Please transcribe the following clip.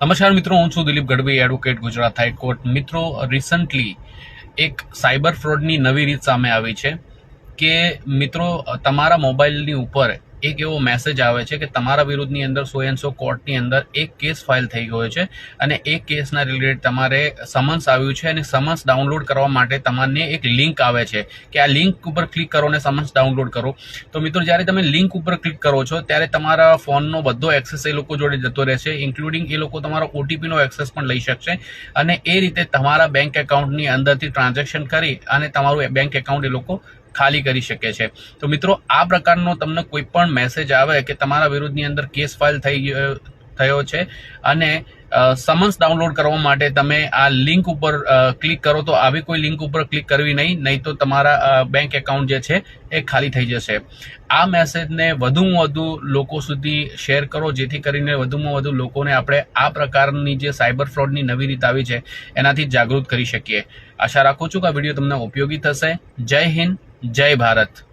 નમસ્કાર મિત્રો, હું છું Dilip Gadhvi advocate Gujarat high court મિત્રો રિસન્ટલી એક સાયબર ફ્રોડની નવી રીત સામે આવી છે કે મિત્રો, તમારા મોબાઈલની ઉપર એક એવો મેસેજ આવે છે કે તમારા વિરુદ્ધની અંદર સો એન્ડ સો કોર્ટની અંદર એક કેસ ફાઇલ થઈ ગયો છે અને એ કેસના રિલેટેડ તમારે સમન્સ આવ્યું છે અને સમન્સ ડાઉનલોડ કરવા માટે તમને એક લિંક આવે છે કે આ લિંક ઉપર ક્લિક કરો અને સમન્સ ડાઉનલોડ કરો. તો મિત્રો, જ્યારે તમે લિંક ઉપર ક્લિક કરો છો, ત્યારે તમારા ફોનનો બધો એક્સેસ એ લોકો જોડે જતો રહેશે ઇન્ક્લુડિંગ એ લોકો તમારો ઓટીપીનો એક્સેસ પણ લઈ શકશે અને એ રીતે તમારા બેંક એકાઉન્ટની અંદરથી ટ્રાન્ઝેક્શન કરી અને તમારું બેંક એકાઉન્ટ એ લોકો ખાલી કરી શકે છે. તો મિત્રો, આ પ્રકારનો તમને કોઈ પણ મેસેજ આવે કે તમારા વિરુદ્ધની અંદર કેસ ફાઇલ થઈ થયો છે અને સમન્સ ડાઉનલોડ કરવા માટે તમે આ લિંક ઉપર ક્લિક કરો તો આવી કોઈ લિંક ઉપર ક્લિક કરવી નહીં નહીં તો તમારા બેંક એકાઉન્ટ જે છે એ ખાલી થઈ જશે. આ મેસેજને વધુમાં વધુ લોકો સુધી શેર કરો, જેથી કરીને વધુમાં વધુ લોકોને આપણે આ પ્રકારની જે સાયબર ફ્રોડની નવી રીત આવી છે, એનાથી જાગૃત કરી શકીએ. આશા રાખું છું કે આ વીડિયો તમને ઉપયોગી થશે. જય હિન્દ. જય ભારત.